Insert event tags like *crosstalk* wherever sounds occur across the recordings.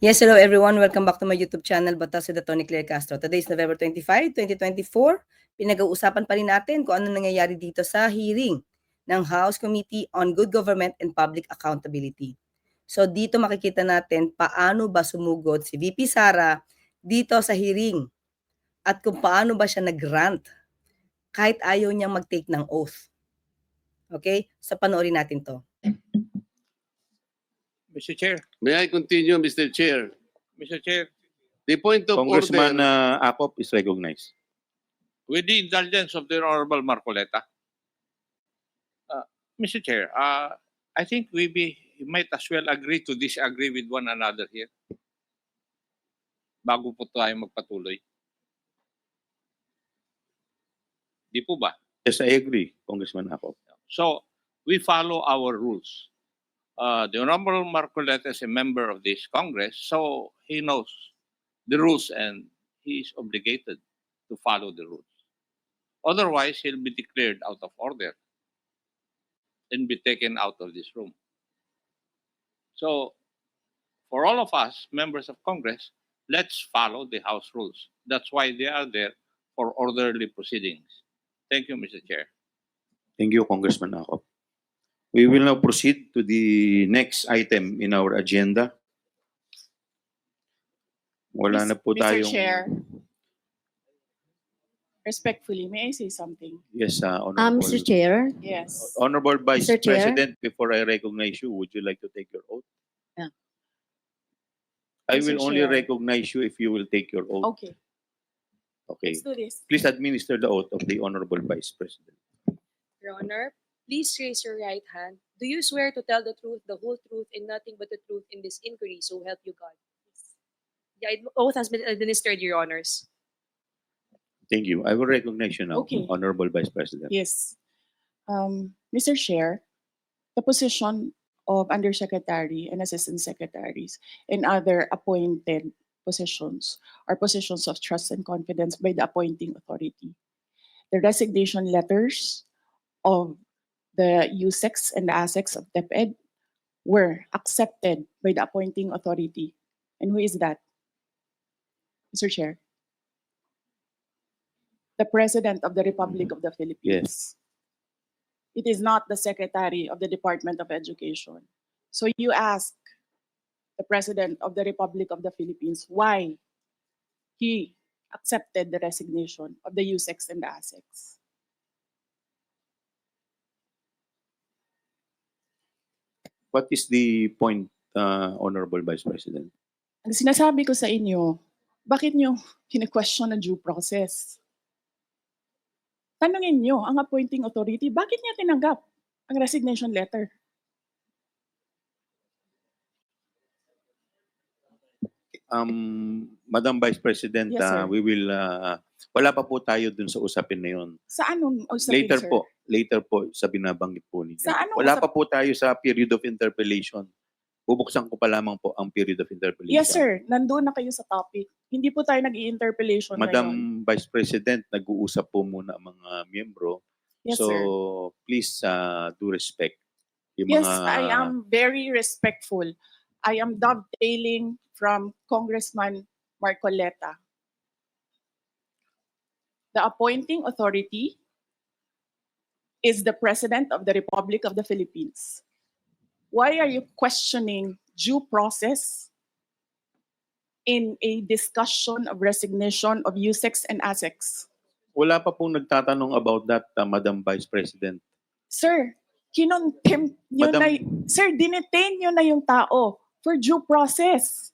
Yes, hello everyone. Welcome back to my YouTube channel, Batas with Tony Claire Castro. Today is November 25, 2024. Pinag-uusapan pa rin natin kung ano nangyayari dito sa hearing ng House Committee on Good Government and Public Accountability. So dito makikita natin paano ba sumugod si VP Sara dito sa hearing at kung paano ba siya nag-grant kahit ayaw niyang mag-take ng oath. Okay? So panoorin natin to. Mr. Chair, May I continue, Mr. Chair? Mr. Chair, The point of Congressman order, uh, Acop is recognized. with the indulgence of the Honorable Marcoleta, uh, Mr. Chair, uh, I think we be, might as well agree to disagree with one another here. Bago po tayo magpatuloy. Di po ba? Yes, I agree, Congressman Acop. So, we follow our rules. Uh, the Honorable Marcoleta is a member of this Congress, so he knows the rules and he is obligated to follow the rules. Otherwise, he'll be declared out of order and be taken out of this room. So, for all of us, members of Congress, let's follow the House rules. That's why they are there for orderly proceedings. Thank you, Mr. Chair. Thank you, Congressman Acop. We will now proceed to the next item in our agenda. Wala na po Mr. tayong... Chair. Respectfully, may I say something? Yes, uh, Um, Honorable. Mr. Chair, Yes. Honorable Vice Mr. Chair? President, before I recognize you, would you like to take your oath? Yeah. I Mr. will only Chair. recognize you if you will take your oath. Okay, Okay. let's do this. Please administer the oath of the Honorable Vice President. Your Honor, please raise your right hand. Do you swear to tell the truth, the whole truth, and nothing but the truth in this inquiry, so help you God? The oath has been administered, Your Honors. Thank you. I will recognize you now, Okay. Honorable Vice President. Yes. Um, Mr. Chair, the position of Undersecretary and Assistant Secretaries and other appointed positions are positions of trust and confidence by the appointing authority. The resignation letters of the USEX and the ASEX of DepEd were accepted by the appointing authority. And who is that? Mr. Chair? The President of the Republic of the Philippines. Yes. It is not the Secretary of the Department of Education. So you ask the President of the Republic of the Philippines why he accepted the resignation of the USEX and the ASEX. What is the point, uh, Honorable Vice President? Ang sinasabi ko sa inyo, bakit nyo kine-question ang due process? Tanungin nyo ang appointing authority, bakit niya tinanggap ang resignation letter? Um, Madam Vice President, Yes, uh, sir. we will, uh, wala pa po tayo dun sa usapin na yun. Sa anong usapin, Later sir? po, later po sa binabanggit po ninyo. Sa anong Wala usap- pa po tayo sa period of interpellation. Bubuksan ko pa lamang po ang period of interpellation. Yes, sir. Nandun na kayo sa topic. Hindi po tayo nag-i-interpellation Madam ngayon. Vice President, nag-uusap po muna ang mga miyembro. Yes, so, sir. please uh, do respect. Yung Yes, mga, I am very respectful. I am dovetailing from Congressman Marcoleta. The appointing authority is the President of the Republic of the Philippines. Why are you questioning due process in a discussion of resignation of USEX and ASEX? Wala pa pong nagtatanong about that, uh, Madam Vice President. Sir, kinontempt nyo Madam- na, sir, dinetain nyo na yung tao for due process.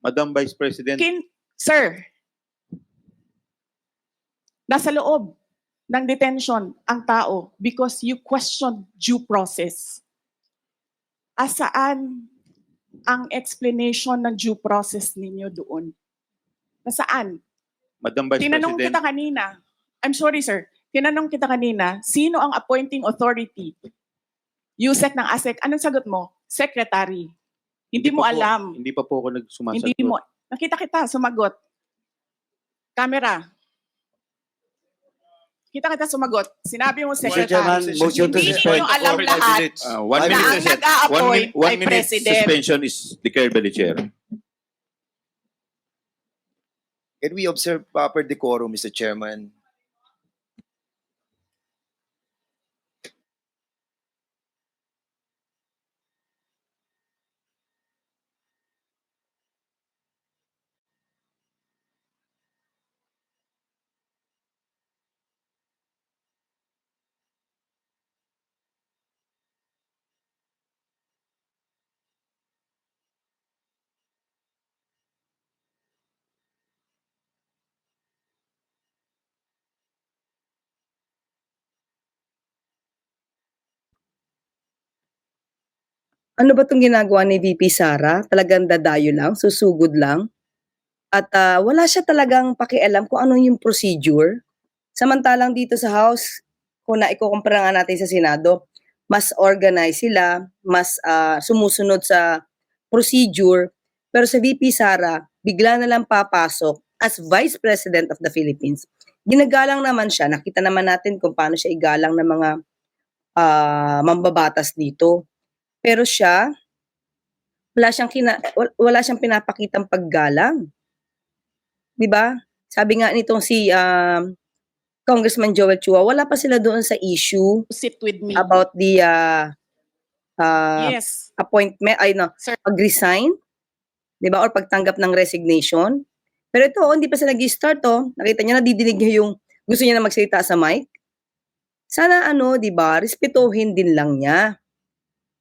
Madam Vice President, Kin, sir, nasa loob ng detention ang tao because you questioned due process. Asaan ang explanation ng due process ninyo doon? Nasaan? Madam Vice Tinanong President, kita kanina. I'm sorry, sir. Tinanong kita kanina, sino ang appointing authority? USEC ng ASEC. Anong sagot mo? Secretary. Hindi, mo po- alam. hindi pa po ako nagsumasagot. Hindi mo. Nakita kita, sumagot. Camera. Kita kita sumagot. Sinabi mo secretary. Chairman, motion to Hindi suspend. ninyo alam lahat Uh, one Five na minute, ang minutes. one nag-a-appoint minute, one minute president. suspension is declared by the chair. Can we observe proper decorum, Mr. Chairman? Ano ba 'tong ginagawa ni VP Sara? Talagang dadayo lang, susugod lang? At, ah, wala siya talagang pakialam kung ano yung procedure. Samantalang dito sa House, kung naikukumpara nga natin sa Senado, mas organized sila, mas, ah, sumusunod sa procedure. Pero sa VP Sara, bigla na lang papasok as Vice President of the Philippines. Ginagalang naman siya, nakita naman natin kung paano siya igalang ng mga, ah, mambabatas dito. Pero siya, wala siyang kina wa- wala siyang pinapakitang paggalang. 'Di ba? Sabi nga nitong si, um, Congressman Joel Chua, wala pa sila doon sa issue Sit with me. about the, ah, ah, yes. appointment ay no, pag-resign, 'di ba, or pagtanggap ng resignation. Pero ito, oh, hindi pa sila nag-start oh. Nakita niyo nadidinig niyo yung gusto niya na magsalita sa mic. Sana ano, 'di ba, respetuhin din lang niya.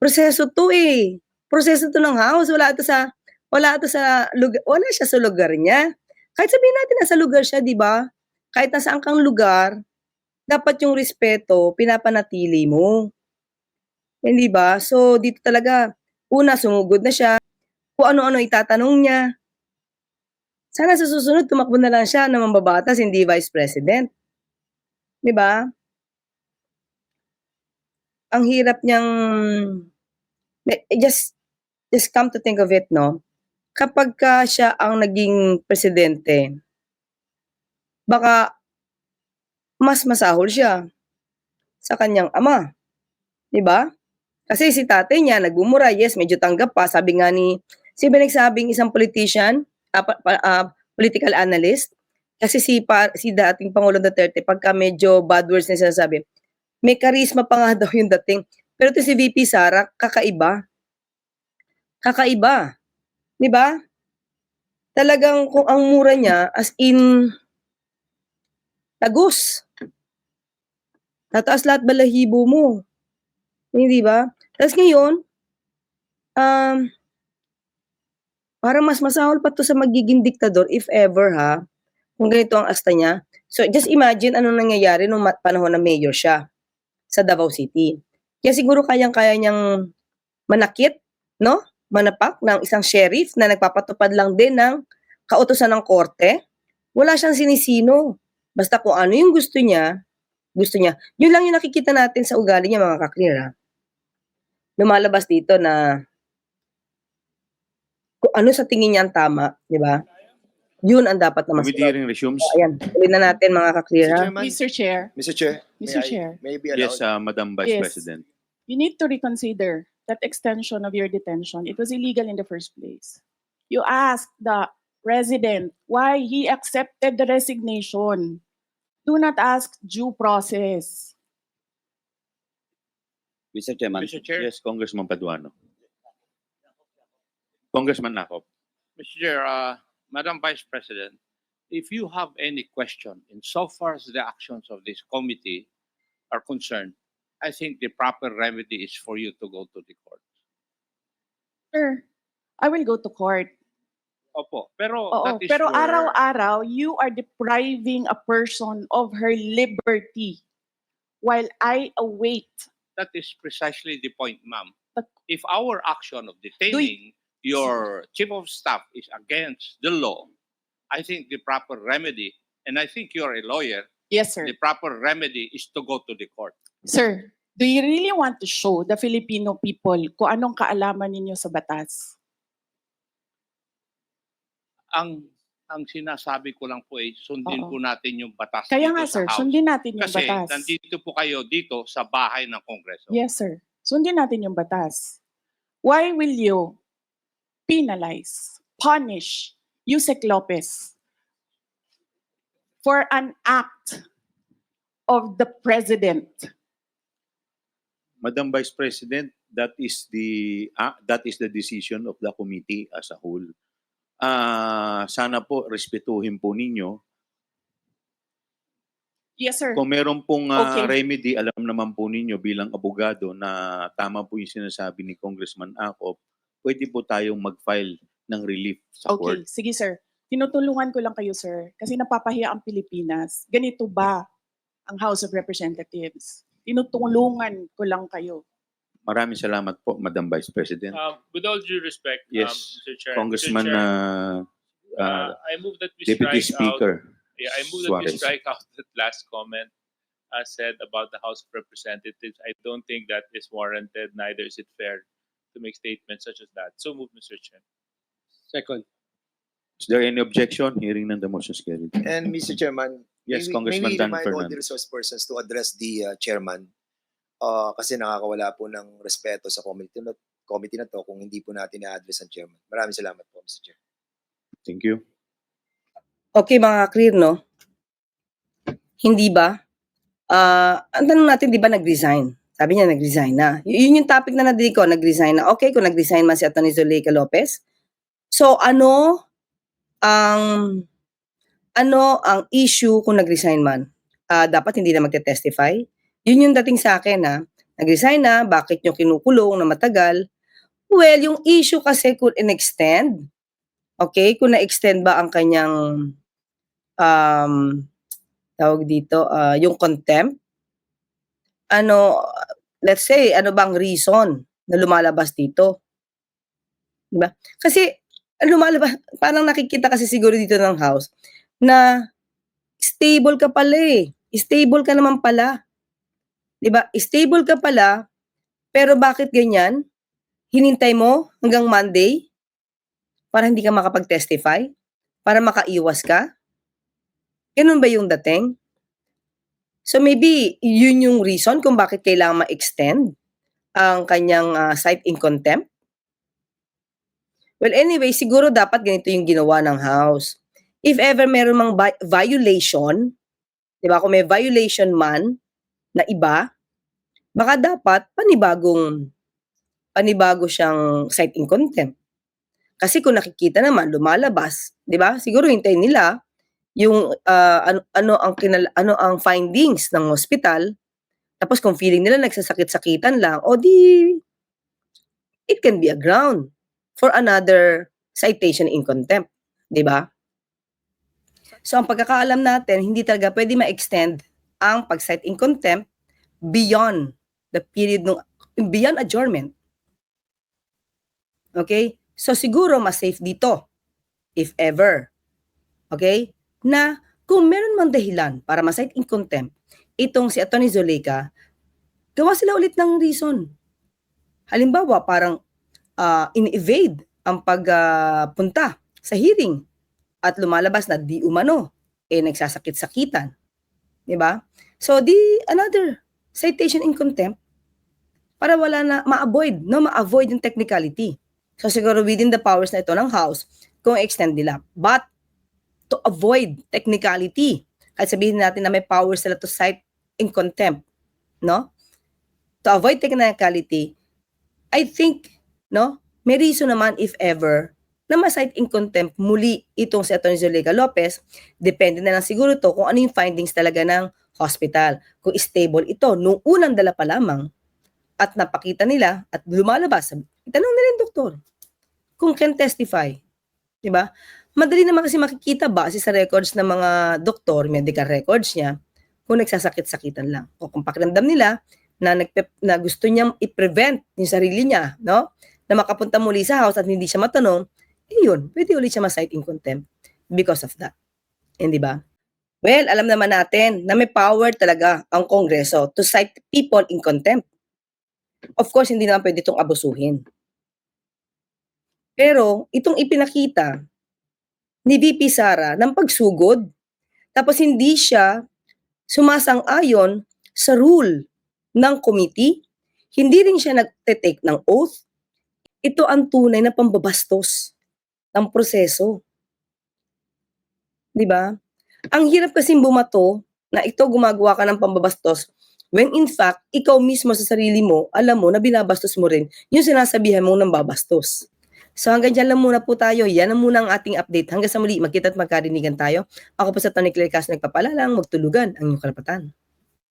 Proseso 'to eh. Proseso 'to ng house, wala ito sa wala ito sa lugar, wala siya sa lugar niya. Kahit sabihin natin nasa lugar siya, 'di ba? Kahit nasaan kang lugar, dapat yung respeto pinapanatili mo. Hindi ba? So, dito talaga, una, sumugod na siya. Kung ano-ano itatanong niya. Sana sa susunod, tumakbo na lang siya na mambabatas, hindi vice president. Di ba? Ang hirap niyang, just, just come to think of it, no? Kapag ka siya ang naging presidente, baka mas masahol siya sa kanyang ama. Di ba? Kasi si tatay niya nagmumura, yes, medyo tanggap pa. Sabi nga ni, si nagsabing isang politician, pa- ah, political analyst, kasi si, pa, si dating Pangulong Duterte, pagka medyo bad words na sinasabi, may karisma pa nga *laughs* daw yung dating. Pero to si VP Sara, kakaiba. Kakaiba. Di ba? Talagang kung ang mura niya, as in, tagus. Tataas lahat balahibo mo. Hindi ba? Tapos ngayon, um, parang mas masahol pa to sa magiging diktador if ever ha, kung ganito ang asta niya. So just imagine anong nangyayari nung panahon na mayor siya sa Davao City. Kaya siguro kayang-kaya niyang manakit, no? Manapak ng isang sheriff na nagpapatupad lang din ng kautosan ng korte. Wala siyang sinisino. Basta kung ano yung gusto niya, gusto niya. Yun lang yung nakikita natin sa ugali niya mga kaklear ha lumalabas dito na kung ano sa tingin niya ang tama, di ba? Yun ang dapat na Committee masunod. hearing resumes. Ayan, tuloy na natin mga kaklear Mr. Chair, Mr. Chair, may Mr. I- Chair. may I be allowed? Yes, uh, Madam Vice Yes. President. you need to reconsider that extension of your detention. It was illegal in the first place. You asked the president why he accepted the resignation. Do not ask due process. Mr. Chairman. Mr. Chair. Yes, Congressman Paduano. Congressman Nakop. Mr. Chair, uh, Madam Vice President, if you have any question in so far as the actions of this committee are concerned, I think the proper remedy is for you to go to the court. Sir, I will go to court. Opo, pero Oo, that is pero your- araw-araw, you are depriving a person of her liberty while I await. that is precisely the point, ma'am. But- If our action of detaining your chief of staff is against the law, I think the proper remedy, and I think you're a lawyer, Yes, sir. the proper remedy is to go to the court. Sir, do you really want to show the Filipino people kung anong kaalaman ninyo sa batas? Ang ang sinasabi ko lang po ay sundin Oo. po natin yung batas Kaya dito nga sa sir, House. sundin natin yung Kasi batas. nandito po kayo dito sa bahay ng Kongreso. Yes, sir. Sundin natin yung batas. Why will you penalize, punish Yusek Lopez for an act of the president? Madam Vice President, that is the ah, that is the decision of the committee as a whole. Ah, sana po respetuhin po ninyo. Yes, sir. Kung meron pong ah, Okay. remedy, alam naman po ninyo bilang abogado na tama po yung sinasabi ni Congressman Acop, pwede po tayong mag-file ng relief sa court. Okay, sige sir. Tinutulungan ko lang kayo, sir, kasi napapahiya ang Pilipinas. Ganito ba ang House of Representatives? Tinutulungan ko lang kayo. Maraming salamat po, Madam Vice President. Um, with all due respect, Yes, um, Mr. Chair, Congressman Mr. Chair, ah, ah, uh, I move that we Deputy strike out. Speaker Yeah, I move that we strike out *laughs* that last comment uh, said about the House of Representatives. I don't think that is warranted. Neither is it fair to make statements such as that. So move, Mr. Chair. Second. Is there any objection? Hearing none, the motion is carried. And Mr. Chairman, Yes, may we- Congressman may we Dan remind all the Fernandez. resource persons to address the uh, chairman uh, kasi nakakawala po ng respeto sa committee na, committee na to kung hindi po natin i-address ang chairman. Maraming salamat po, Mr. Chair. Thank you. Okay, mga clear, no? Hindi ba? Ah, ang tanong natin, di ba nag-resign? Sabi niya, nag-resign na. Y- yun yung topic na nadinig ko, nag-resign na. Okay, kung nag-resign man si Atty. Zuleika Lopez. So, ano ang ano ang issue kung nag-resign man? Ah, dapat hindi na magte-testify? Yun yung dating sa akin, ha? Nag-resign na, bakit nyo kinukulong na matagal? Well, yung issue kasi kung in-extend, okay, kung na-extend ba ang kanyang um, tawag dito, ah, yung contempt, ano, let's say, ano bang reason na lumalabas dito? Diba? Kasi, lumalabas, parang nakikita kasi siguro dito ng house, na stable ka pala eh. Stable ka naman pala. Diba? Stable ka pala, pero bakit ganyan? Hinintay mo hanggang Monday para hindi ka makapag-testify? Para makaiwas ka? Ganun ba yung dating? So maybe yun yung reason kung bakit kailangan ma-extend ang kanyang ah, site in contempt. Well, anyway, siguro dapat ganito yung ginawa ng House. If ever meron mang vi- violation, di ba, kung may violation man na iba, baka dapat panibagong panibago siyang site in contempt. Kasi kung nakikita naman lumalabas, 'di ba? Siguro hintayin nila yung ah, ano, ano ang kinal, ano ang findings ng hospital. Tapos kung feeling nila nagsasakit-sakitan lang, o di it can be a ground for another citation in contempt, 'di ba? So ang pagkakaalam natin, hindi talaga pwede ma-extend ang pag-cite in contempt beyond the period ng beyond adjournment. Okay? So siguro mas safe dito if ever. Okay? Na kung meron mang dahilan para ma-cite in contempt itong si Atty. Zuleika, gawa sila ulit ng reason. Halimbawa, parang ah, in-evade ang pagpunta sa hearing at lumalabas na di umano, eh nagsasakit-sakitan. Ba? So, di another citation in contempt para wala na, ma-avoid, no? Ma-avoid yung technicality. So, siguro within the powers na ito ng House, kung extend nila. But, to avoid technicality, kahit sabihin natin na may powers sila to cite in contempt, no? To avoid technicality, I think, no, may reason naman if ever na ma-cite in contempt muli itong si Atty. Zuleika Lopez, depende na lang siguro to kung ano yung findings talaga ng hospital. Kung stable ito, nung unang dala pa lamang, at napakita nila at lumalabas, itanong nila yung doktor kung can testify. Di ba? Madali naman kasi makikita base sa records ng mga doktor, medical records niya, kung nagsasakit-sakitan lang. O kung pakiramdam nila na, nagpe- na gusto niyang i-prevent yung sarili niya, no? Na makapunta muli sa house at hindi siya matanong, eh yun, pwede ulit siya ma-cite in contempt because of that. Hindi ba? Well, alam naman natin na may power talaga ang Kongreso to cite people in contempt. Of course, hindi naman pwede itong abusuhin. Pero itong ipinakita ni VP Sara ng pagsugod. Tapos hindi siya sumasang-ayon sa rule ng committee. Hindi rin siya nagte-take ng oath. Ito ang tunay na pambabastos ng proseso. 'Di ba? Ang hirap kasi bumato na ito gumagawa ka ng pambabastos when in fact, ikaw mismo sa sarili mo, alam mo na binabastos mo rin yung sinasabihan mo ng babastos. So hanggang dyan lang muna po tayo. Yan ang muna ang ating update. Hanggang sa muli, magkita at magkarinigan tayo. Ako po sa Tony Claire Castro nagpapalalang, magtulugan ang inyong karapatan.